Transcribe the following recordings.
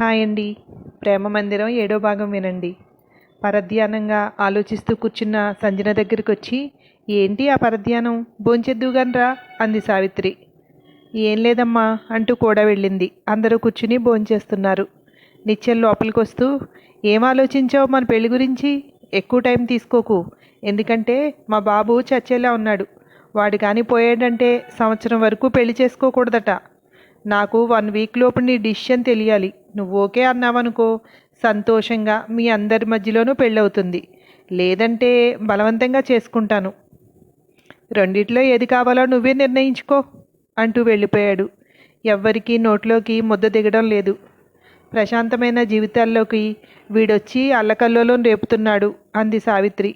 Hi అండి. ప్రేమ మందిరం ఏడో భాగం వినండి. పరధ్యానంగా ఆలోచిస్తూ కూర్చున్న సంజన దగ్గరికి వచ్చి ఏంటి ఆ పరధ్యానం? భోంచెద్దుగానరా అంది సావిత్రి. ఏం లేదమ్మా అంటూ కూడా వెళ్ళింది. అందరూ కూర్చుని భోంచేస్తున్నారు. నిత్యం లోపలికి వస్తూ ఏం ఆలోచించావు మన పెళ్ళి గురించి? ఎక్కువ టైం తీసుకోకు. ఎందుకంటే మా బాబు చచ్చేలా ఉన్నాడు. వాడు కానీ పోయాడంటే సంవత్సరం వరకు పెళ్ళి చేసుకోకూడదట. నాకు వన్ వీక్ లోపు నీ డిసిషన్ తెలియాలి. నువ్వు ఓకే అన్నావనుకో సంతోషంగా మీ అందరి మధ్యలోనూ పెళ్ళవుతుంది. లేదంటే బలవంతంగా చేసుకుంటాను. రెండిట్లో ఏది కావాలో నువ్వే నిర్ణయించుకో అంటూ వెళ్ళిపోయాడు. ఎవ్వరికీ నోట్లోకి ముద్ద దిగడం లేదు. ప్రశాంతమైన జీవితాల్లోకి వీడొచ్చి అల్లకల్లోలం రేపుతున్నాడు అంది సావిత్రి.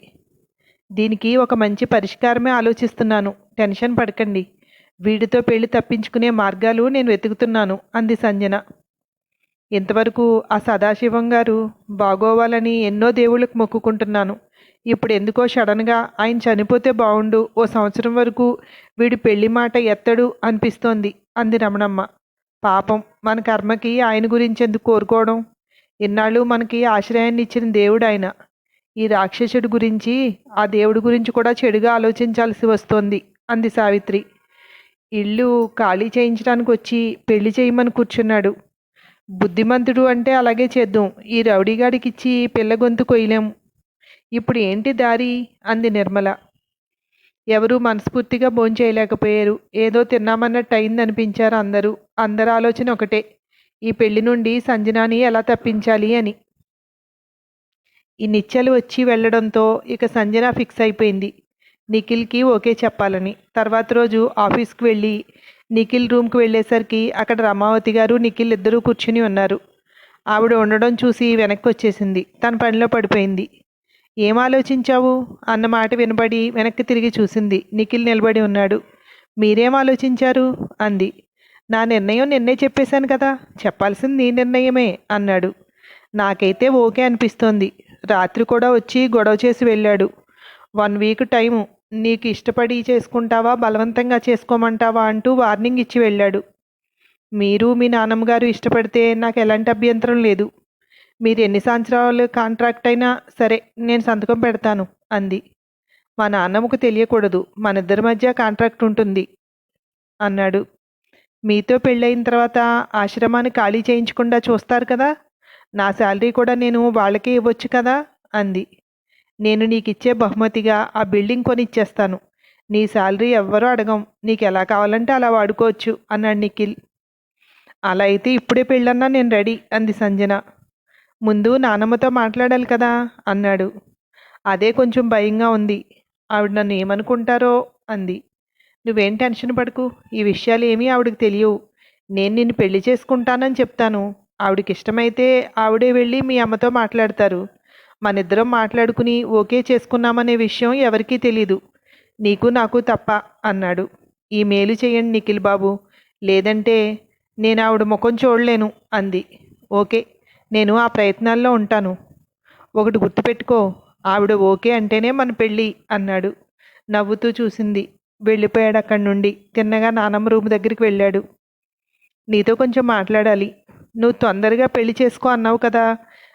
దీనికి ఒక మంచి పరిష్కారమే ఆలోచిస్తున్నాను. టెన్షన్ పడకండి. వీడితో పెళ్ళి తప్పించుకునే మార్గాలు నేను వెతుకుతున్నాను అంది సంజన. ఇంతవరకు ఆ సదాశివం గారు బాగోవాలని ఎన్నో దేవుళ్ళకు మొక్కుకుంటున్నాను. ఇప్పుడు ఎందుకో సడన్గా ఆయన చనిపోతే బాగుండు ఓ సంవత్సరం వరకు వీడి పెళ్ళి మాట ఎత్తడు అనిపిస్తోంది అంది రమణమ్మ. పాపం మన కర్మకి ఆయన గురించి ఎందుకు కోరుకోవడం? ఇన్నాళ్ళు మనకి ఆశ్రయాన్ని ఇచ్చిన దేవుడు ఆయన. ఈ రాక్షసుడి గురించి ఆ దేవుడి గురించి కూడా చెడుగా ఆలోచించాల్సి వస్తోంది అంది సావిత్రి. ఇల్లు ఖాళీ చేయించడానికి వచ్చి పెళ్ళి చేయమని కూర్చున్నాడు. బుద్ధిమంతుడు అంటే అలాగే చేద్దాం. ఈ రౌడీగాడికి ఇచ్చి పిల్ల గొంతు కొయ్యలేం. ఇప్పుడు ఏంటి దారి? అంది నిర్మల. ఎవరూ మనస్ఫూర్తిగా భోంచేయలేకపోయారు ఏదో తిన్నామన్నట్టు అయింది అనిపించారు అందరూ. అందరి ఆలోచన ఒకటే. ఈ పెళ్ళి నుండి సంజనాని ఎలా తప్పించాలి అని. ఈ నిత్యాలు వచ్చి వెళ్ళడంతో ఇక సంజన ఫిక్స్ అయిపోయింది. నిఖిల్కి ఓకే చెప్పాలని. తర్వాత రోజు ఆఫీస్కి వెళ్ళి నిఖిల్ రూమ్కి వెళ్ళేసరికి అక్కడ రమావతి గారు నిఖిల్ ఇద్దరూ కూర్చుని ఉన్నారు. ఆవిడ ఉండడం చూసి వెనక్కి వచ్చేసింది తన పనిలో పడిపోయింది. ఏం ఆలోచించావు? అన్న మాట వినబడి వెనక్కి తిరిగి చూసింది. నిఖిల్ నిలబడి ఉన్నాడు. మీరేం ఆలోచించారు? అంది. నా నిర్ణయం నిన్నే చెప్పేశాను కదా. చెప్పాల్సింది నీ నిర్ణయమే అన్నాడు. నాకైతే ఓకే అనిపిస్తోంది. రాత్రి కూడా వచ్చి గొడవ చేసి వెళ్ళాడు. One week time. నీకు ఇష్టపడి చేసుకుంటావా? బలవంతంగా చేసుకోమంటావా? అంటూ వార్నింగ్ ఇచ్చి వెళ్ళాడు. మీరు మీ నాన్నమ్మగారు ఇష్టపడితే నాకు ఎలాంటి అభ్యంతరం లేదు. మీరు ఎన్ని సంవత్సరాలు కాంట్రాక్ట్ అయినా సరే నేను సంతకం పెడతాను అంది. మా నాన్నమ్మకు తెలియకూడదు. మన ఇద్దరి మధ్య కాంట్రాక్ట్ ఉంటుంది అన్నాడు. మీతో పెళ్ళయిన తర్వాత ఆశ్రమాన్ని ఖాళీ చేయించకుండా చూస్తారు కదా? నా శాలరీ కూడా నేను వాళ్ళకే ఇవ్వచ్చు కదా? అంది. నేను నీకు ఇచ్చే బహుమతిగా ఆ బిల్డింగ్ కొని ఇచ్చేస్తాను నీ శాలరీ ఎవ్వరూ అడగం. నీకు ఎలా కావాలంటే అలా వాడుకోవచ్చు అన్నాడు నిఖిల్. అలా అయితే ఇప్పుడే పెళ్ళన్నా నేను రెడీ అంది సంజన. ముందు నానమ్మతో మాట్లాడాలి కదా అన్నాడు. అదే కొంచెం భయంగా ఉంది. ఆవిడ నన్ను ఏమనుకుంటారో అంది. నువ్వేం టెన్షన్ పడకు. ఈ విషయాలు ఏమీ ఆవిడకి తెలియవు. నేను నిన్ను పెళ్ళి చేసుకుంటానని చెప్తాను. ఆవిడకి ఇష్టమైతే ఆవిడే వెళ్ళి మీ అమ్మతో మాట్లాడతారు. మనిద్దరం మాట్లాడుకుని ఓకే చేసుకున్నామనే విషయం ఎవరికీ తెలీదు. నీకు నాకు తప్ప అన్నాడు. ఈ మేలు చేయండి నిఖిల్ బాబు. లేదంటే నేను ఆవిడ ముఖం చూడలేను అంది. ఓకే నేను ఆ ప్రయత్నాల్లో ఉంటాను. ఒకటి గుర్తుపెట్టుకో ఆవిడ ఓకే అంటేనే మన పెళ్ళి అన్నాడు. నవ్వుతూ చూసింది. వెళ్ళిపోయాడు అక్కడి నుండి. తిన్నగా నానమ్మ రూమ్ దగ్గరికి వెళ్ళాడు. నీతో కొంచెం మాట్లాడాలి. నువ్వు తొందరగా పెళ్ళి చేసుకో అన్నావు కదా.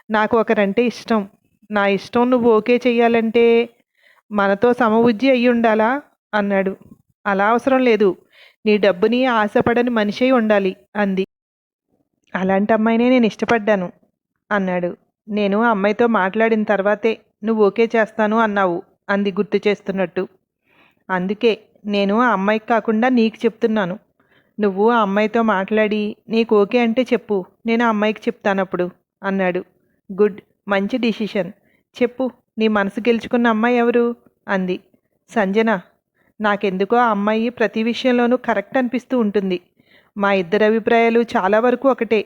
నాకు ఒకరంటే ఇష్టం. నా ఇష్టం నువ్వు ఓకే చెయ్యాలంటే మనతో సమబుద్ధి అయ్యి ఉండాలా? అన్నాడు. అలా అవసరం లేదు. నీ డబ్బుని ఆశపడని మనిషే ఉండాలి అంది. అలాంటి అమ్మాయినే నేను ఇష్టపడ్డాను అన్నాడు. నేను ఆ అమ్మాయితో మాట్లాడిన తర్వాతే నువ్వు ఓకే చేస్తాను అన్నావు అంది గుర్తు చేస్తున్నట్టు. అందుకే నేను ఆ అమ్మాయికి కాకుండా నీకు చెప్తున్నాను. నువ్వు ఆ అమ్మాయితో మాట్లాడి నీకు ఓకే అంటే చెప్పు నేను ఆ అమ్మాయికి చెప్తానప్పుడు అన్నాడు. గుడ్ మంచి డిసిషన్. చెప్పు నీ మనసు గెలుచుకున్న అమ్మాయి ఎవరు? అంది. సంజన నాకెందుకో ఆ అమ్మాయి ప్రతి విషయంలోనూ కరెక్ట్ అనిపిస్తూ ఉంటుంది. మా ఇద్దరి అభిప్రాయాలు చాలా వరకు ఒకటే.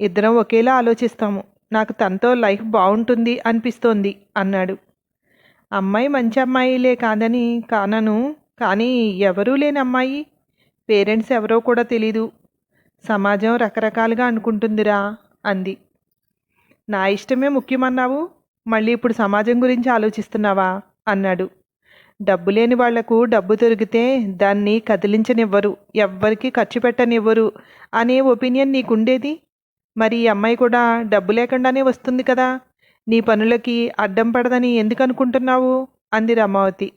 ఇద్దరం ఒకేలా ఆలోచిస్తాము. నాకు తనతో లైఫ్ బాగుంటుంది అనిపిస్తోంది అన్నాడు. అమ్మాయి మంచి అమ్మాయిలే కాదని కానను కానీ ఎవరూ లేని అమ్మాయి? పేరెంట్స్ ఎవరో కూడా తెలీదు. సమాజం రకరకాలుగా అనుకుంటుందిరా అంది. నా ఇష్టమే ముఖ్యమన్నావు? మళ్ళీ ఇప్పుడు సమాజం గురించి ఆలోచిస్తున్నావా? అన్నాడు. డబ్బు లేని వాళ్ళకు డబ్బు దొరికితే దాన్ని కదిలించనివ్వరు ఎవ్వరికి ఖర్చు పెట్టనివ్వరు అనే ఒపీనియన్ నీకుండేది? మరి ఈ అమ్మాయి కూడా డబ్బు లేకుండానే వస్తుంది కదా? నీ పనులకి అడ్డం పడదని ఎందుకు అనుకుంటున్నావు అంది రమావతి.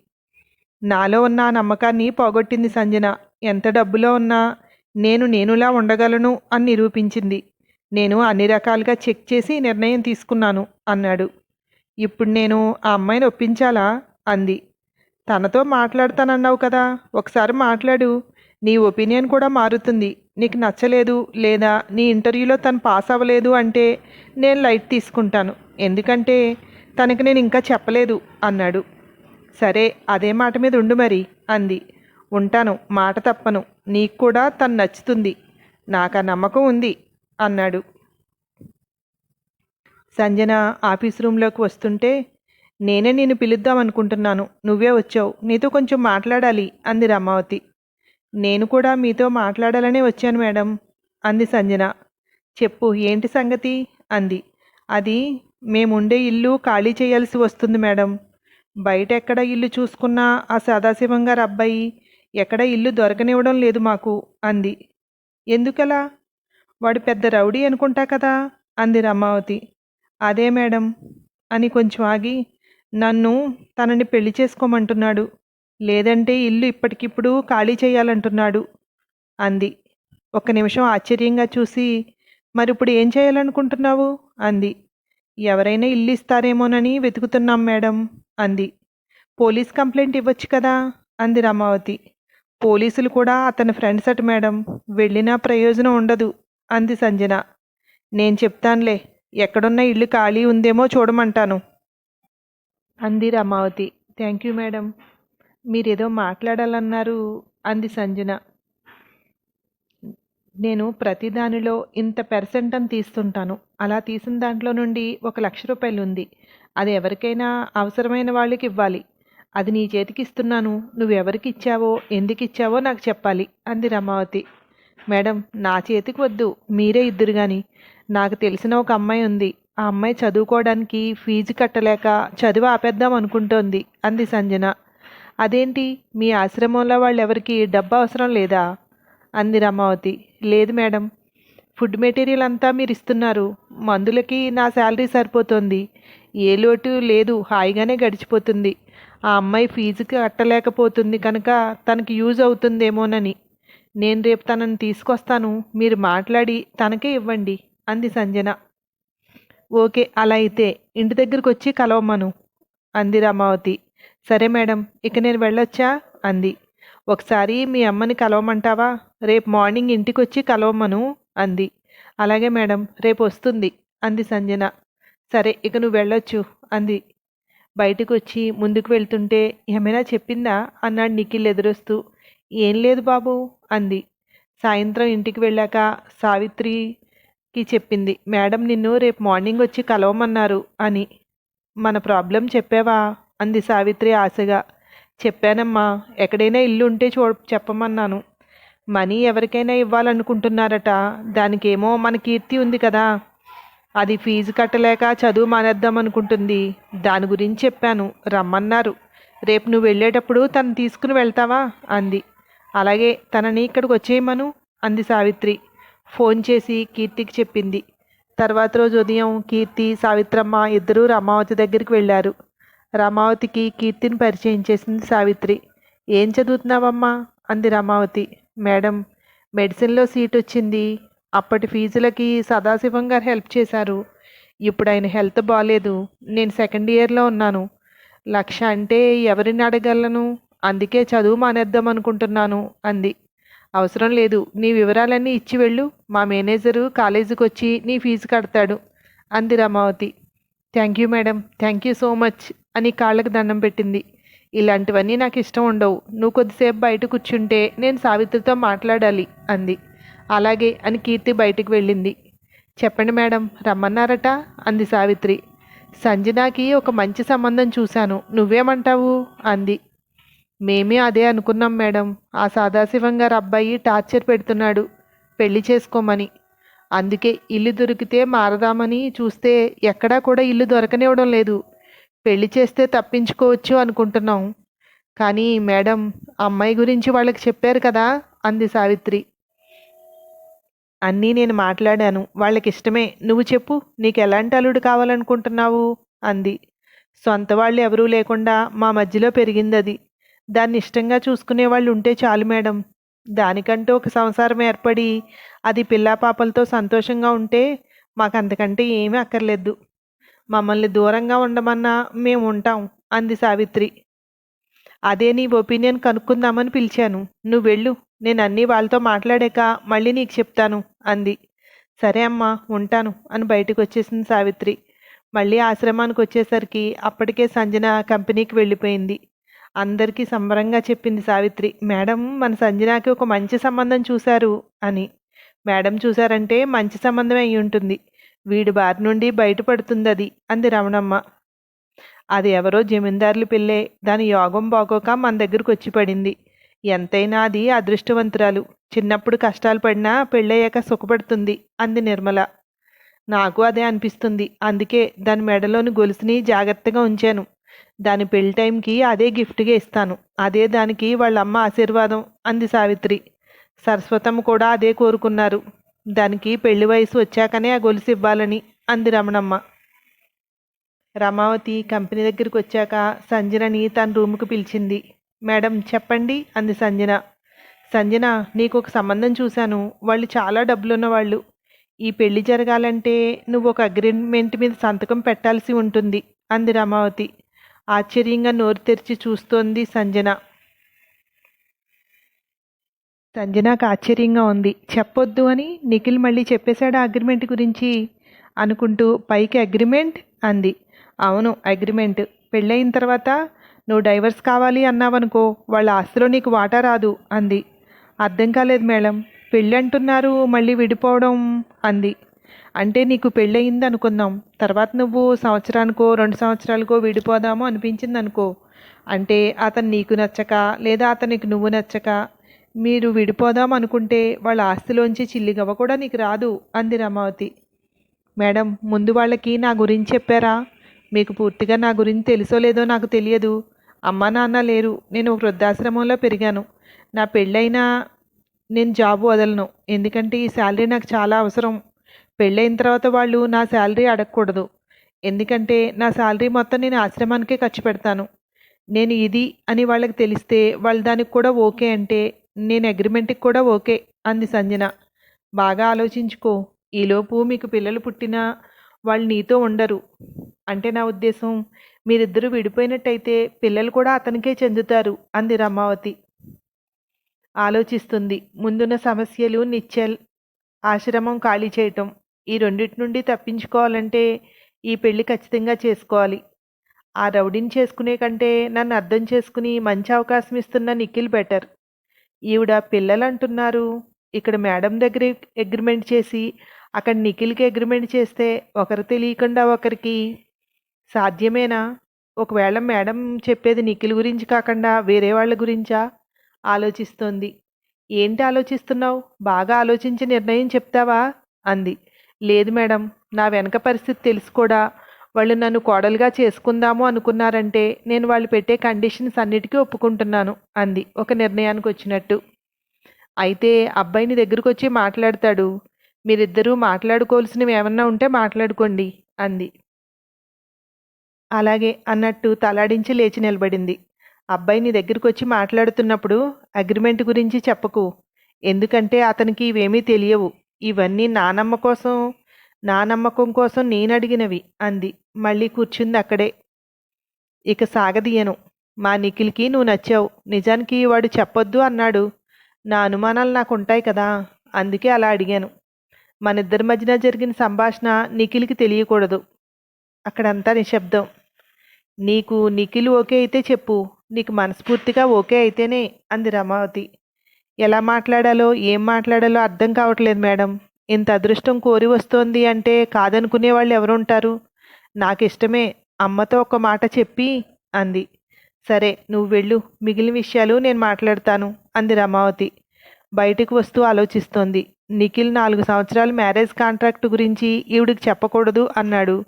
నాలో ఉన్న నమ్మకాన్ని పోగొట్టింది సంజన. ఎంత డబ్బులో ఉన్నా నేను నేనులా ఉండగలను అని నిరూపించింది. నేను అన్ని రకాలుగా చెక్ చేసి నిర్ణయం తీసుకున్నాను అన్నాడు. ఇప్పుడు నేను ఆ అమ్మాయిని ఒప్పించాలా? అంది. తనతో మాట్లాడతానన్నావు కదా ఒకసారి మాట్లాడు. నీ ఒపీనియన్ కూడా మారుతుంది. నీకు నచ్చలేదు లేదా నీ ఇంటర్వ్యూలో తను పాస్ అవ్వలేదు అంటే నేను లైట్ తీసుకుంటాను. ఎందుకంటే తనకి నేను ఇంకా చెప్పలేదు అన్నాడు. సరే అదే మాట మీద ఉండు మరి అంది. ఉంటాను మాట తప్పను. నీకు కూడా తను నచ్చుతుంది. నాకు ఆ నమ్మకం ఉంది అన్నాడు. సంజన ఆఫీస్ రూమ్లోకి వస్తుంటే నేనే నిన్ను పిలుద్దాం అనుకుంటున్నాను. నువ్వే వచ్చావు. నీతో కొంచెం మాట్లాడాలి అంది రమావతి. నేను కూడా మీతో మాట్లాడాలనే వచ్చాను మేడం అంది సంజన. చెప్పు ఏంటి సంగతి? అంది. అది మేముండే ఇల్లు ఖాళీ చేయాల్సి వస్తుంది మేడం. బయట ఎక్కడ ఇల్లు చూసుకున్నా ఆ సదాశివం గారు అబ్బాయి ఎక్కడ ఇల్లు దొరకనివ్వడం లేదు మాకు అంది. ఎందుకలా? వాడు పెద్ద రౌడీ అనుకుంటా కదా అంది రమావతి. అదే మేడం అని కొంచెం ఆగి నన్ను తనని పెళ్ళి చేసుకోమంటున్నాడు. లేదంటే ఇల్లు ఇప్పటికిప్పుడు ఖాళీ చేయాలంటున్నాడు అంది. ఒక నిమిషం ఆశ్చర్యంగా చూసి మరి ఇప్పుడు ఏం చేయాలనుకుంటున్నావు? అంది. ఎవరైనా ఇల్లు ఇస్తారేమోనని వెతుకుతున్నాం మేడం అంది. పోలీస్ కంప్లైంట్ ఇవ్వచ్చు కదా? అంది రమావతి. పోలీసులు కూడా అతని ఫ్రెండ్స్ అట మేడం వెళ్ళినా ప్రయోజనం ఉండదు అంది సంజన. నేను చెప్తానులే ఎక్కడున్న ఇల్లు ఖాళీ ఉందేమో చూడమంటాను. అంది రమావతి. Thank you madam. మీరేదో మాట్లాడాలన్నారు అంది సంజన. నేను ప్రతి దానిలో ఇంత పెర్సెంట్ అని తీస్తుంటాను. అలా తీసిన దాంట్లో నుండి ఒక లక్ష రూపాయలు ఉంది. అది ఎవరికైనా అవసరమైన వాళ్ళకి ఇవ్వాలి. అది నీ చేతికి ఇస్తున్నాను. నువ్వెవరికి ఇచ్చావో ఎందుకు ఇచ్చావో నాకు చెప్పాలి అంది రమావతి. మేడం నా చేతికి వద్దు. మీరే ఇద్దరు కానీ నాకు తెలిసిన ఒక అమ్మాయి ఉంది. ఆ అమ్మాయి చదువుకోవడానికి ఫీజు కట్టలేక చదువు ఆపేద్దాం అనుకుంటోంది అంది సంజన. అదేంటి? మీ ఆశ్రమంలో వాళ్ళు ఎవరికి డబ్బు అవసరం లేదా? అంది రమావతి. లేదు మేడం. ఫుడ్ మెటీరియల్ అంతా మీరు ఇస్తున్నారు మందులకి నా శాలరీ సరిపోతుంది. ఏ లోటు లేదు. హాయిగానే గడిచిపోతుంది. ఆ అమ్మాయి ఫీజు కట్టలేకపోతుంది కనుక తనకి యూజ్ అవుతుందేమోనని. నేను రేపు తనని తీసుకొస్తాను. మీరు మాట్లాడి తనకే ఇవ్వండి. అంది సంజన. ఓకే అలా అయితే ఇంటి దగ్గరకు వచ్చి కలవమ్మను అంది రమావతి. సరే మేడం ఇక నేను వెళ్ళొచ్చా? అంది. ఒకసారి మీ అమ్మని కలవమంటావా? రేపు మార్నింగ్ ఇంటికి వచ్చి కలవమ్మను అంది. అలాగే మేడం రేపు వస్తుంది అంది సంజన. సరే ఇక నువ్వు వెళ్ళొచ్చు అంది. బయటకు వచ్చి ముందుకు వెళ్తుంటే ఏమైనా చెప్పిందా? అన్నాడు నిఖిల్ ఎదురొస్తూ. ఏం లేదు బాబు అంది. సాయంత్రం ఇంటికి వెళ్ళాక సావిత్రి కి చెప్పింది. మేడం నిన్ను రేపు మార్నింగ్ వచ్చి కలవమన్నారు అని. మన ప్రాబ్లం చెప్పావా? అంది సావిత్రి ఆశగా. చెప్పానమ్మా ఎక్కడైనా ఇల్లు ఉంటే చూ చెప్పమన్నాను. మనీ ఎవరికైనా ఇవ్వాలనుకుంటున్నారట. దానికేమో మన కీర్తి ఉంది కదా. అది ఫీజు కట్టలేక చదువు మానేద్దాం అనుకుంటుంది దాని గురించి చెప్పాను. రమ్మన్నారు. రేపు నువ్వు వెళ్ళేటప్పుడు తను తీసుకుని వెళ్తావా? అంది. అలాగే తనని ఇక్కడికి వచ్చేయమను అంది సావిత్రి. ఫోన్ చేసి కీర్తికి చెప్పింది. తర్వాత రోజు ఉదయం కీర్తి సావిత్రమ్మ ఇద్దరూ రమావతి దగ్గరికి వెళ్ళారు. రమావతికి కీర్తిని పరిచయం చేసింది సావిత్రి. ఏం చదువుతున్నావమ్మా? అంది రమావతి. మేడం మెడిసిన్లో సీట్ వచ్చింది. అప్పటి ఫీజులకి సదాశివం గారు హెల్ప్ చేశారు. ఇప్పుడు ఆయన హెల్త్ బాగాలేదు నేను సెకండ్ ఇయర్లో ఉన్నాను. లక్ష అంటే ఎవరిని అడగలను? అందుకే చదువు మానేద్దాం అనుకుంటున్నాను అంది. అవసరం లేదు. నీ వివరాలన్నీ ఇచ్చి వెళ్ళు. మా మేనేజరు కాలేజీకి వచ్చి నీ ఫీజు కడతాడు. అంది Ramavati. Thank you madam. Thank you so much అని కాళ్ళకు దండం పెట్టింది. ఇలాంటివన్నీ నాకు ఇష్టం ఉండవు. నువ్వు కొద్దిసేపు బయట కూర్చుంటే నేను సావిత్రితో మాట్లాడాలి అంది. అలాగే అని కీర్తి బయటికి వెళ్ళింది. చెప్పండి మేడం రమ్మన్నారట? అంది సావిత్రి. సంజనాకి ఒక మంచి సంబంధం చూశాను. నువ్వేమంటావు? అంది. మేమే అదే అనుకున్నాం మేడం. ఆ సదాశివం గారు అబ్బాయి టార్చర్ పెడుతున్నాడు. పెళ్ళి చేసుకోమని. అందుకే ఇల్లు దొరికితే మారదామని చూస్తే ఎక్కడా కూడా ఇల్లు దొరకనివ్వడం లేదు. పెళ్ళి చేస్తే తప్పించుకోవచ్చు అనుకుంటున్నాం. కానీ మేడం అమ్మాయి గురించి వాళ్ళకి చెప్పారు కదా అంది సావిత్రి. అన్నీ నేను మాట్లాడాను. వాళ్ళకి ఇష్టమే నువ్వు చెప్పు నీకు ఎలాంటి అల్లుడు కావాలనుకుంటున్నావు? అంది. సొంత వాళ్ళు ఎవరూ లేకుండా మా మధ్యలో పెరిగింది అది దాన్ని ఇష్టంగా చూసుకునే వాళ్ళు ఉంటే చాలు మేడం. దానికంటూ ఒక సంసారం ఏర్పడి అది పిల్లా పాపలతో సంతోషంగా ఉంటే మాకు అంతకంటే ఏమీ అక్కర్లేదు. మమ్మల్ని దూరంగా ఉండమన్నా మేము ఉంటాం అంది సావిత్రి. అదే నీ ఒపీనియన్ కనుక్కుందామని పిలిచాను. నువ్వు వెళ్ళు నేను అన్నీ వాళ్ళతో మాట్లాడాక మళ్ళీ నీకు చెప్తాను అంది. సరే అమ్మా ఉంటాను అని బయటకు వచ్చేసింది సావిత్రి. మళ్ళీ ఆశ్రమానికి వచ్చేసరికి అప్పటికే సంజన కంపెనీకి వెళ్ళిపోయింది. అందరికీ సంబరంగా చెప్పింది సావిత్రి. మేడం మన సంజనాకి ఒక మంచి సంబంధం చూశారు అని. మేడం చూశారంటే మంచి సంబంధం అయి ఉంటుంది. వీడి బారి నుండి బయటపడుతుంది అది అంది రమణమ్మ. అది ఎవరో జమీందారులు పిల్లే. దాని యోగం బాగోక మన దగ్గరకు వచ్చి పడింది. ఎంతైనా అది అదృష్టవంతురాలు. చిన్నప్పుడు కష్టాలు పడినా పెళ్ళయ్యాక సుఖపడుతుంది అంది నిర్మల. నాకు అదే అనిపిస్తుంది. అందుకే దాని మెడలోని గొలుసుని జాగ్రత్తగా ఉంచాను. దాని పెళ్ళి టైంకి అదే గిఫ్ట్గా ఇస్తాను. అదే దానికి వాళ్ళ అమ్మ ఆశీర్వాదం అంది సావిత్రి. సరస్వతమ్మ కూడా అదే కోరుకున్నారు. దానికి పెళ్ళి వయసు వచ్చాకనే ఆ గొలుసు ఇవ్వాలని అంది రమణమ్మ. రమావతి కంపెనీ దగ్గరికి వచ్చాక సంజనని తన రూముకు పిలిచింది. మేడం చెప్పండి అంది సంజన. సంజన నీకు ఒక సంబంధం చూశాను. వాళ్ళు చాలా డబ్బులున్న వాళ్ళు. ఈ పెళ్ళి జరగాలంటే నువ్వు ఒక అగ్రిమెంట్ మీద సంతకం పెట్టాల్సి ఉంటుంది అంది రమావతి. ఆశ్చర్యంగా నోరు తెరిచి చూస్తోంది సంజన. సంజనాకు ఆశ్చర్యంగా ఉంది. చెప్పొద్దు అని నిఖిల్ మళ్ళీ చెప్పేశాడు అగ్రిమెంట్ గురించి అనుకుంటూ. పైకి అగ్రిమెంట్ అంది. అవును అగ్రిమెంట్ పెళ్ళయిన తర్వాత నువ్వు డైవర్స్ కావాలి అన్నావనుకో వాళ్ళ ఆస్తిలో నీకు వాటా రాదు అంది. అర్థం కాలేదు మేడం. పెళ్ళి అంటున్నారు మళ్ళీ విడిపోవడం అంది. అంటే నీకు పెళ్ళయింది అనుకుందాం తర్వాత నువ్వు సంవత్సరానికో రెండు సంవత్సరాలకో విడిపోదామో అనిపించింది అనుకో అంటే అతను నీకు నచ్చక లేదా అతనికి నువ్వు నచ్చక మీరు విడిపోదాం అనుకుంటే వాళ్ళ ఆస్తిలోంచి చిల్లిగవ్వ కూడా నీకు రాదు అంది రమావతి. మేడం ముందు వాళ్ళకి నా గురించి చెప్పారా? మీకు పూర్తిగా నా గురించి తెలుసో లేదో నాకు తెలియదు. అమ్మా నాన్న లేరు. నేను ఒక వృద్ధాశ్రమంలో పెరిగాను. నా పెళ్ళైనా నేను జాబ్ వదలను. ఎందుకంటే ఈ శాలరీ నాకు చాలా అవసరం. పెళ్ళైన తర్వాత వాళ్ళు నా శాలరీ అడగకూడదు. ఎందుకంటే నా శాలరీ మొత్తం నేను ఆశ్రమానికే ఖర్చు పెడతాను. నేను ఇది అని వాళ్ళకి తెలిస్తే వాళ్ళు దానికి కూడా ఓకే అంటే నేను అగ్రిమెంట్కి కూడా ఓకే అంది సంజన. బాగా ఆలోచించుకో. ఈలోపు మీకు పిల్లలు పుట్టినా వాళ్ళు నీతో ఉండరు. అంటే నా ఉద్దేశం మీరిద్దరూ విడిపోయినట్టయితే పిల్లలు కూడా అతనికే చెందుతారు అంది రమావతి. ఆలోచిస్తుంది. ముందున్న సమస్యలు నిశ్చల్ ఆశ్రమం ఖాళీ చేయటం. ఈ రెండింటి నుండి తప్పించుకోవాలంటే ఈ పెళ్ళి ఖచ్చితంగా చేసుకోవాలి. ఆ రౌడీని చేసుకునే కంటే నన్ను అర్థం చేసుకుని మంచి అవకాశం ఇస్తున్న నిఖిల్ బెటర్. ఈవిడ పిల్లలు అంటున్నారు ఇక్కడ మేడం దగ్గర అగ్రిమెంట్ చేసి అక్కడ నిఖిల్కి అగ్రిమెంట్ చేస్తే ఒకరు తెలియకుండా ఒకరికి సాధ్యమేనా? ఒకవేళ మేడం చెప్పేది నిఖిల్ గురించి కాకుండా వేరే వాళ్ళ గురించా? ఆలోచిస్తోంది. ఏంటి ఆలోచిస్తున్నావు? బాగా ఆలోచించి నిర్ణయం చెప్తావా? అంది. లేదు మేడం నా వెనక పరిస్థితి తెలుసు కూడా. వాళ్ళు నన్ను కోడలుగా చేసుకుందాము అనుకున్నారంటే నేను వాళ్ళు పెట్టే కండిషన్స్ అన్నిటికీ ఒప్పుకుంటున్నాను అంది ఒక నిర్ణయానికి వచ్చినట్టు. అయితే అబ్బాయిని దగ్గరకు వచ్చి మాట్లాడతాడు. మీరిద్దరూ మాట్లాడుకోవాల్సినవి ఏమన్నా ఉంటే మాట్లాడుకోండి అంది. అలాగే అన్నట్టు తలాడించి లేచి నిలబడింది. అబ్బాయిని దగ్గరకు వచ్చి మాట్లాడుతున్నప్పుడు అగ్రిమెంట్ గురించి చెప్పకు ఎందుకంటే అతనికి ఇవేమీ తెలియవు. ఇవన్నీ నానమ్మ కోసం నా నమ్మకం కోసం నేను అడిగినవి అంది. మళ్ళీ కూర్చుంది అక్కడే. ఇక సాగదీయను. మా నిఖిల్కి నువ్వు నచ్చావు. నిజానికి వాడు చెప్పొద్దు అన్నాడు. నా అనుమానాలు నాకు ఉంటాయి కదా అందుకే అలా అడిగాను. మన ఇద్దరి మధ్యన జరిగిన సంభాషణ నిఖిల్కి తెలియకూడదు. అక్కడంతా నిశ్శబ్దం. నీకు నిఖిల్ ఓకే అయితే చెప్పు. నీకు మనస్ఫూర్తిగా ఓకే అయితేనే అంది రమావతి. ఎలా మాట్లాడాలో ఏం మాట్లాడాలో అర్థం కావట్లేదు మేడం. ఇంత అదృష్టం కోరి వస్తోంది అంటే కాదనుకునే వాళ్ళు ఎవరుంటారు? నాకు ఇష్టమే అమ్మతో ఒక మాట చెప్పి అంది. సరే నువ్వు వెళ్ళు మిగిలిన విషయాలు నేను మాట్లాడతాను అంది రమావతి. బయటకు వస్తూ ఆలోచిస్తోంది. నిఖిల్ నాలుగు సంవత్సరాల మ్యారేజ్ కాంట్రాక్ట్ గురించి ఈవిడికి చెప్పకూడదు అన్నాడు.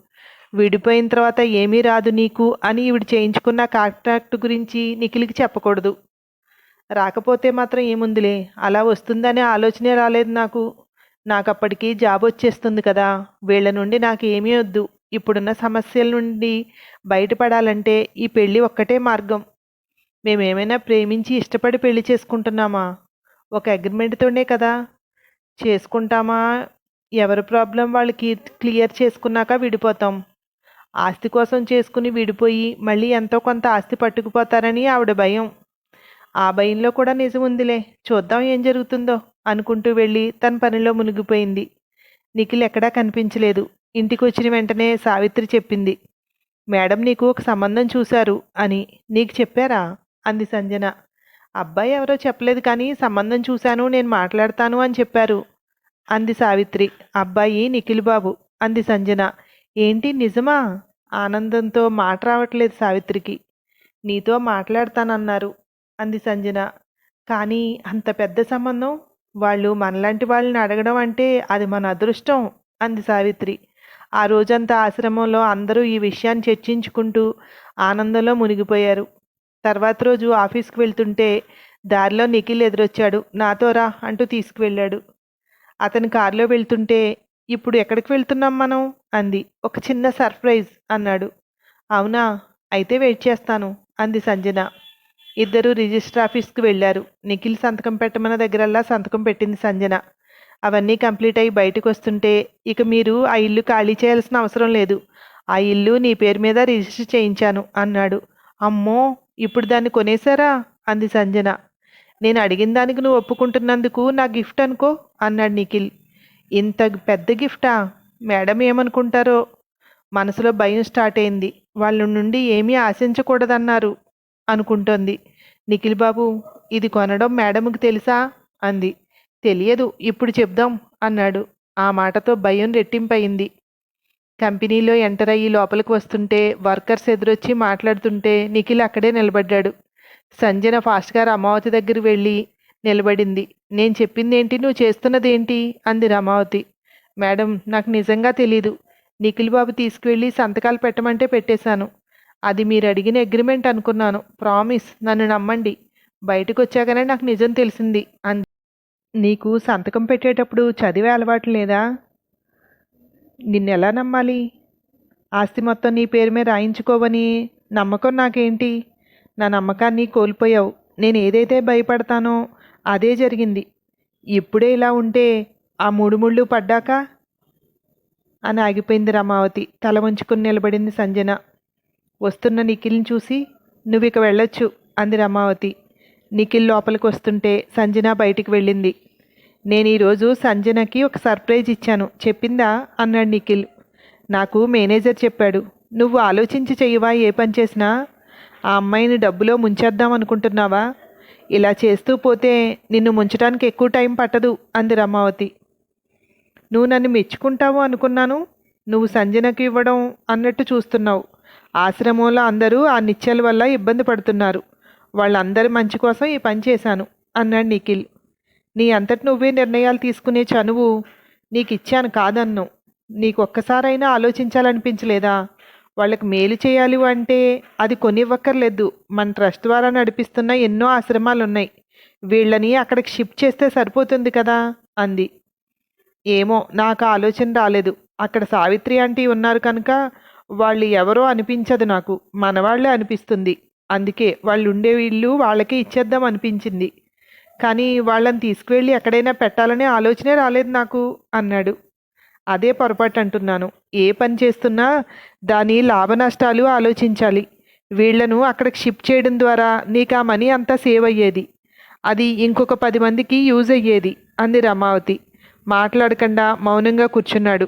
విడిపోయిన తర్వాత ఏమీ రాదు నీకు అని ఈవిడ చేయించుకున్న కాంట్రాక్ట్ గురించి నిఖిల్కి చెప్పకూడదు. రాకపోతే మాత్రం ఏముందిలే? అలా వస్తుందనే ఆలోచనే రాలేదు నాకు. నాకు అప్పటికి జాబ్ వచ్చేస్తుంది కదా. వీళ్ళ నుండి నాకు ఏమీ వద్దు. ఇప్పుడున్న సమస్యల నుండి బయటపడాలంటే ఈ పెళ్ళి ఒక్కటే మార్గం. మేమేమైనా ప్రేమించి ఇష్టపడి పెళ్ళి చేసుకుంటున్నామా? ఒక అగ్రిమెంట్తోనే కదా. చేసుకుంటామా? ఎవరి ప్రాబ్లం వాళ్ళకి క్లియర్ చేసుకున్నాక విడిపోతాం. ఆస్తి కోసం చేసుకుని విడిపోయి మళ్ళీ ఎంతో కొంత ఆస్తి పట్టుకుపోతారని ఆవిడ భయం. ఆ భయంలో కూడా నిజం ఉందిలే. చూద్దాం ఏం జరుగుతుందో అనుకుంటూ వెళ్ళి తన పనిలో మునిగిపోయింది. నిఖిల్ ఎక్కడా కనిపించలేదు. ఇంటికి వచ్చిన వెంటనే సావిత్రి చెప్పింది. మేడం నీకు ఒక సంబంధం చూశారు అని. నీకు చెప్పారా? అంది సంజన. అబ్బాయి ఎవరో చెప్పలేదు కానీ సంబంధం చూశాను నేను మాట్లాడతాను అని చెప్పారు. అంది సావిత్రి. అబ్బాయి నిఖిల్ బాబు అంది సంజన. ఏంటి నిజమా? ఆనందంతో మాట రావట్లేదు సావిత్రికి. నీతో మాట్లాడతానన్నారు అంది సంజన. కానీ అంత పెద్ద సంబంధం? వాళ్ళు మనలాంటి వాళ్ళని అడగడం అంటే అది మన అదృష్టం అంది సావిత్రి. ఆ రోజంతా ఆశ్రమంలో అందరూ ఈ విషయాన్ని చర్చించుకుంటూ ఆనందంలో మునిగిపోయారు. తర్వాత రోజు ఆఫీస్కి వెళ్తుంటే దారిలో నిఖిల్ ఎదురొచ్చాడు. నాతో రా అంటూ తీసుకువెళ్ళాడు. అతని కారులో వెళ్తుంటే ఇప్పుడు ఎక్కడికి వెళ్తున్నాం మనం? అంది. ఒక చిన్న సర్ప్రైజ్ అన్నాడు. అవునా? అయితే వెయిట్ చేస్తాను అంది సంజన. ఇద్దరు రిజిస్టర్ ఆఫీస్కి వెళ్ళారు. నిఖిల్ సంతకం పెట్టమన్న దగ్గరల్లా సంతకం పెట్టింది సంజన. అవన్నీ కంప్లీట్ అయ్యి బయటకు వస్తుంటే ఇక మీరు ఆ ఇల్లు ఖాళీ చేయాల్సిన అవసరం లేదు. ఆ ఇల్లు నీ పేరు మీద రిజిస్టర్ చేయించాను అన్నాడు. అమ్మో! ఇప్పుడు దాన్ని కొనేశారా? అంది సంజన. నేను అడిగిన దానికి నువ్వు ఒప్పుకుంటున్నందుకు నా గిఫ్ట్ అనుకో అన్నాడు నిఖిల్. ఇంత పెద్ద గిఫ్టా? మేడం ఏమనుకుంటారో? మనసులో భయం స్టార్ట్ అయింది. వాళ్ళ నుండి ఏమీ ఆశించకూడదన్నారు. అనుకుంటోంది. నిఖిల్ బాబు ఇది కొనడం మేడంకి తెలుసా? అంది. తెలియదు ఇప్పుడు చెప్దాం అన్నాడు. ఆ మాటతో భయం రెట్టింపయింది. కంపెనీలో ఎంటర్ అయ్యి లోపలికి వస్తుంటే వర్కర్స్ ఎదురొచ్చి మాట్లాడుతుంటే నిఖిల్ అక్కడే నిలబడ్డాడు. సంజన ఫాస్ట్గా రమావతి దగ్గర వెళ్ళి నిలబడింది. నేను చెప్పింది ఏంటి నువ్వు చేస్తున్నదేంటి? అంది రమావతి. మేడం నాకు నిజంగా తెలీదు. నిఖిల్ బాబు తీసుకువెళ్ళి సంతకాలు పెట్టమంటే పెట్టేశాను. అది మీరు అడిగిన అగ్రిమెంట్ అనుకున్నాను. ప్రామిస్ నన్ను నమ్మండి. బయటకు వచ్చాకనే నాకు నిజం తెలిసింది. అంది. నీకు సంతకం పెట్టేటప్పుడు చదివే అలవాటు లేదా? నిన్నెలా నమ్మాలి? ఆస్తి మొత్తం నీ పేరు మీద రాయించుకోవని నమ్మకం నాకేంటి? నా నమ్మకాన్ని కోల్పోయావు. నేను ఏదైతే భయపడతానో అదే జరిగింది. ఇప్పుడే ఇలా ఉంటే ఆ మూడు ముళ్ళు పడ్డాక? అని ఆగిపోయింది రమావతి. తల వంచుకుని నిలబడింది సంజన. వస్తున్న నిఖిల్ని చూసి నువ్వు ఇక వెళ్ళొచ్చు అంది రమావతి. నిఖిల్ లోపలికి వస్తుంటే సంజన బయటికి వెళ్ళింది. నేను ఈరోజు సంజనకి ఒక సర్ప్రైజ్ ఇచ్చాను. చెప్పిందా? అన్నాడు నిఖిల్. నాకు మేనేజర్ చెప్పాడు. నువ్వు ఆలోచించి చెయ్యవా? ఏ పని చేసినా? ఆ అమ్మాయిని డబ్బులో ముంచేద్దాం అనుకుంటున్నావా? ఇలా చేస్తూ పోతే నిన్ను ముంచడానికి ఎక్కువ టైం పట్టదు అంది రమావతి. నువ్వు నన్ను మెచ్చుకుంటావు అనుకున్నాను. నువ్వు సంజనకి ఇవ్వడం అన్నట్టు చూస్తున్నావు. ఆశ్రమంలో అందరూ ఆ నిత్యాల వల్ల ఇబ్బంది పడుతున్నారు. వాళ్ళందరి మంచి కోసం ఈ పని చేశాను అన్నాడు నిఖిల్. నీ అంతటి నువ్వే నిర్ణయాలు తీసుకునే చనువు నీకు ఇచ్చాను కాదన్ను. నీకు ఒక్కసారైనా ఆలోచించాలనిపించలేదా? వాళ్ళకి మేలు చేయాలి అంటే అది కొనివ్వక్కర్లేదు. మన ట్రస్ట్ ద్వారా నడిపిస్తున్న ఎన్నో ఆశ్రమాలు ఉన్నాయి వీళ్ళని అక్కడికి షిఫ్ట్ చేస్తే సరిపోతుంది కదా? అంది. ఏమో నాకు ఆలోచన రాలేదు. అక్కడ సావిత్రి ఆంటీ ఉన్నారు కనుక వాళ్ళు ఎవరో అనిపించదు నాకు. మనవాళ్ళే అనిపిస్తుంది. అందుకే వాళ్ళు ఉండే ఇల్లు వాళ్ళకే ఇచ్చేద్దాం అనిపించింది. కానీ వాళ్ళని తీసుకువెళ్ళి ఎక్కడైనా పెట్టాలనే ఆలోచనే రాలేదు నాకు అన్నాడు. అదే పొరపాటు అంటున్నాను. ఏ పని చేస్తున్నా దాని లాభ నష్టాలు ఆలోచించాలి. వీళ్ళను అక్కడికి షిఫ్ట్ చేయడం ద్వారా నీకు ఆ మనీ అంతా సేవ్ అయ్యేది. అది ఇంకొక పది మందికి యూజ్ అయ్యేది అంది రమావతి. మాట్లాడకుండా మౌనంగా కూర్చున్నాడు.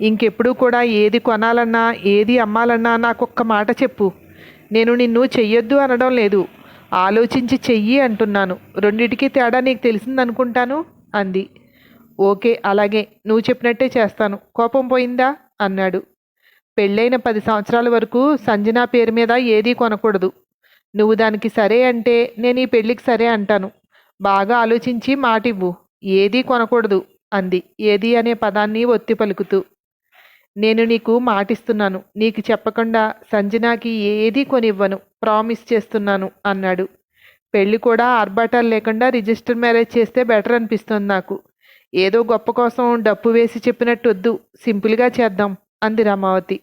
ఇంకెప్పుడు కూడా ఏది కొనాలన్నా ఏది అమ్మాలన్నా నాకు ఒక్క మాట చెప్పు. నేను నిన్ను చెయ్యొద్దు అనడం లేదు. ఆలోచించి చెయ్యి అంటున్నాను. రెండిటికి తేడా నీకు తెలిసిందనుకుంటాను? అంది. ఓకే అలాగే. నువ్వు చెప్పినట్టే చేస్తాను. కోపం పోయిందా? అన్నాడు. పెళ్ళైన పది సంవత్సరాల వరకు సంజన పేరు మీద ఏదీ కొనకూడదు. నువ్వు దానికి సరే అంటే నేను ఈ పెళ్ళికి సరే అంటాను. బాగా ఆలోచించి మాటివ్వు. ఏదీ కొనకూడదు అంది. ఏది అనే పదాన్ని ఒత్తి పలుకుతూ. నేను నీకు మాటిస్తున్నాను. నీకు చెప్పకుండా సంజనాకి ఏదీ కొనివ్వను. ప్రామిస్ చేస్తున్నాను అన్నాడు. పెళ్ళి కూడా ఆర్భాటాలు లేకుండా రిజిస్టర్ మ్యారేజ్ చేస్తే బెటర్ అనిపిస్తుంది నాకు. ఏదో గొప్ప కోసం డప్పు వేసి చెప్పినట్టు వద్దు సింపుల్గా చేద్దాం అంది రామావతి.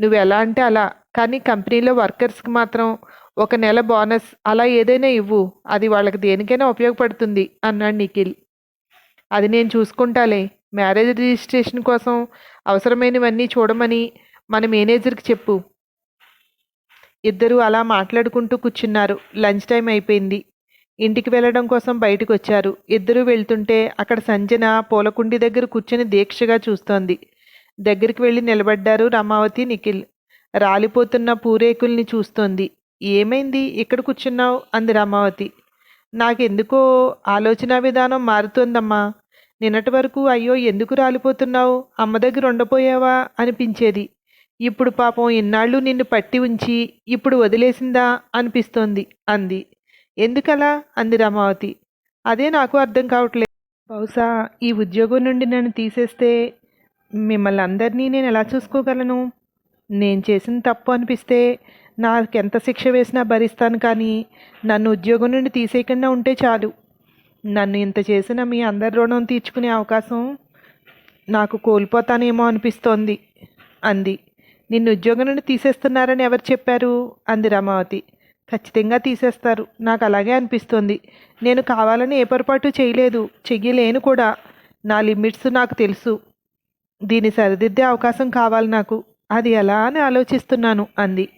నువ్వు ఎలా అంటే అలా. కానీ కంపెనీలో వర్కర్స్కి మాత్రం ఒక నెల బోనస్ అలా ఏదైనా ఇవ్వు. అది వాళ్ళకి దేనికైనా ఉపయోగపడుతుంది అన్నాడు నిఖిల్. అది నేను చూసుకుంటాలే. మ్యారేజ్ రిజిస్ట్రేషన్ కోసం అవసరమైనవన్నీ చూడమని మన మేనేజర్కి చెప్పు. ఇద్దరూ అలా మాట్లాడుకుంటూ కూర్చున్నారు. లంచ్ టైం అయిపోయింది. ఇంటికి వెళ్ళడం కోసం బయటకు వచ్చారు ఇద్దరూ వెళ్తుంటే అక్కడ సంజన పూలకుండి దగ్గర కూర్చొని దీక్షగా చూస్తోంది. దగ్గరికి వెళ్ళి నిలబడ్డారు రమావతి నిఖిల్. రాలిపోతున్న పూరేకుల్ని చూస్తోంది. ఏమైంది? ఇక్కడ కూర్చున్నావు? అంది రమావతి. నాకెందుకో ఆలోచన విధానం మారుతోందమ్మా. నిన్నటి వరకు అయ్యో ఎందుకు రాలిపోతున్నావు? అమ్మ దగ్గర ఉండపోయావా? అనిపించేది. ఇప్పుడు పాపం ఇన్నాళ్ళు నిన్ను పట్టి ఉంచి ఇప్పుడు వదిలేసిందా? అనిపిస్తోంది. అంది. ఎందుకలా? అంది రమావతి. అదే నాకు అర్థం కావట్లేదు. బహుశా ఈ ఉద్యోగం నుండి నన్ను తీసేస్తే మిమ్మల్ని అందరినీ నేను ఎలా చూసుకోగలను? నేను చేసిన తప్పు అనిపిస్తే నాకెంత శిక్ష వేసినా భరిస్తాను కానీ నన్ను ఉద్యోగం నుండి తీసేయకుండా ఉంటే చాలు. నన్ను ఇంత చేసిన మీ అందరి రుణం తీర్చుకునే అవకాశం నాకు కోల్పోతానేమో అనిపిస్తోంది అంది. నిన్ను ఉద్యోగం నుండి తీసేస్తున్నారని ఎవరు చెప్పారు? అంది రమావతి. ఖచ్చితంగా తీసేస్తారు నాకు అలాగే అనిపిస్తోంది. నేను కావాలని ఏ పొరపాటు చేయలేదు చెయ్యలేను కూడా. నా లిమిట్స్ నాకు తెలుసు. దీన్ని సరిదిద్దే అవకాశం కావాలి నాకు. అది ఎలా అని ఆలోచిస్తున్నాను అంది.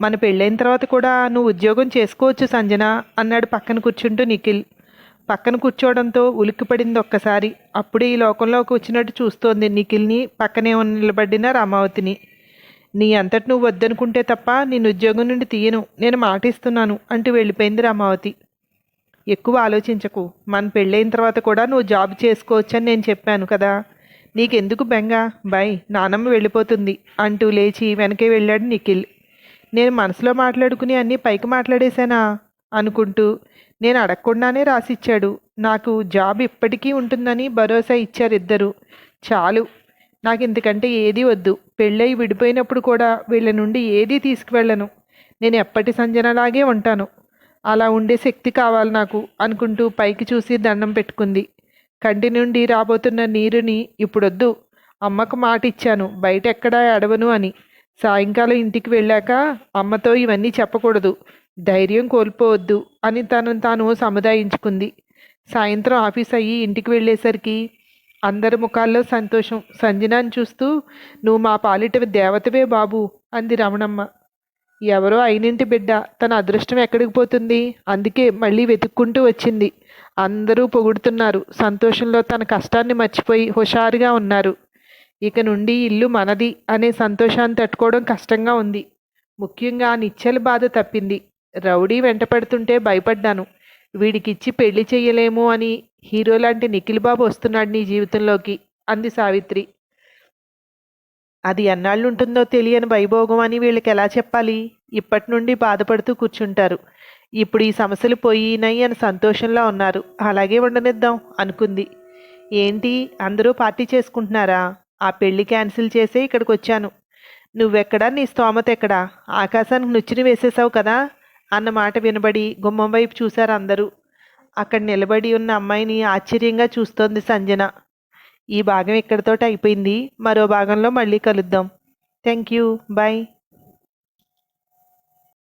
మన పెళ్ళైన తర్వాత కూడా నువ్వు ఉద్యోగం చేసుకోవచ్చు సంజన అన్నాడు పక్కన కూర్చుంటూ నిఖిల్. పక్కన కూర్చోవడంతో ఉలిక్కిపడింది ఒక్కసారి. అప్పుడే ఈ లోకంలోకి వచ్చినట్టు చూస్తోంది నిఖిల్ని పక్కనే ఉన్న నిలబడిన రామావతిని. నీ అంతటి నువ్వు వద్దనుకుంటే తప్ప నేను ఉద్యోగం నుండి తీయను. నేను మాటిస్తున్నాను అంటూ వెళ్ళిపోయింది రామావతి. ఎక్కువ ఆలోచించకు. మన పెళ్ళైన తర్వాత కూడా నువ్వు జాబ్ చేసుకోవచ్చని నేను చెప్పాను కదా. నీకెందుకు బెంగ? బాయ్ నానమ్మ వెళ్ళిపోతుంది అంటూ లేచి వెనకే వెళ్ళాడు నిఖిల్. నేను మనసులో మాట్లాడుకుని అన్నీ పైకి మాట్లాడేశానా? అనుకుంటూ నేను అడగకుండానే రాసిచ్చాడు. నాకు జాబ్ ఇప్పటికీ ఉంటుందని భరోసా ఇచ్చారు ఇద్దరు. చాలు. నాకు ఇంతకంటే ఏదీ వద్దు. పెళ్ళై విడిపోయినప్పుడు కూడా వీళ్ళ నుండి ఏదీ తీసుకువెళ్ళను. నేను ఎప్పటి సంజనలాగే ఉంటాను. అలా ఉండే శక్తి కావాలి నాకు అనుకుంటూ పైకి చూసి దండం పెట్టుకుంది. కంటి నుండి రాబోతున్న నీరుని ఇప్పుడొద్దు. అమ్మకు మాట ఇచ్చాను బయట ఎక్కడా అడవను అని. సాయంకాలం ఇంటికి వెళ్ళాక అమ్మతో ఇవన్నీ చెప్పకూడదు. ధైర్యం కోల్పోవద్దు అని తను తాను సముదాయించుకుంది. సాయంత్రం ఆఫీస్ అయ్యి ఇంటికి వెళ్ళేసరికి అందరి ముఖాల్లో సంతోషం. సంజనాన్ని చూస్తూ నువ్వు మా పాలిట దేవతవే బాబు అంది రమణమ్మ. ఎవరో అయినింటి బిడ్డ తన అదృష్టం ఎక్కడికి పోతుంది? అందుకే మళ్ళీ వెతుక్కుంటూ వచ్చింది. అందరూ పొగుడుతున్నారు. సంతోషంలో తన కష్టాన్ని మర్చిపోయి హుషారుగా ఉన్నారు. ఇక నుండి ఇల్లు మనది అనే సంతోషాన్ని తట్టుకోవడం కష్టంగా ఉంది. ముఖ్యంగా నిచ్చెల బాధ తప్పింది. రౌడీ వెంటపడుతుంటే భయపడ్డాను. వీడికిచ్చి పెళ్ళి చెయ్యలేము అని హీరో లాంటి నిఖిల్ బాబు వస్తున్నాడు నీ జీవితంలోకి అంది సావిత్రి. అది ఎన్నాళ్ళు ఉంటుందో తెలియని వైభోగం అని వీళ్ళకి ఎలా చెప్పాలి? ఇప్పటి నుండి బాధపడుతూ కూర్చుంటారు. ఇప్పుడు ఈ సమస్యలు పోయినాయి అని సంతోషంలో ఉన్నారు. అలాగే ఉండనిద్దాం అనుకుంది. ఏంటి? అందరూ పార్టీ చేసుకుంటున్నారా? ఆ పెళ్ళి క్యాన్సిల్ చేసే ఇక్కడికి వచ్చాను నువ్వెక్కడా? నీ స్తోమత ఎక్కడా ఆకాశానికి నుచ్చిని వేసేసావు కదా? అన్న మాట వినబడి గుమ్మం వైపు చూశారు అందరూ. అక్కడ నిలబడి ఉన్న అమ్మాయిని ఆశ్చర్యంగా చూస్తోంది సంజన. ఈ భాగం ఇక్కడితోటి అయిపోయింది. మరో భాగంలో మళ్ళీ కలుద్దాం. Thank you bye.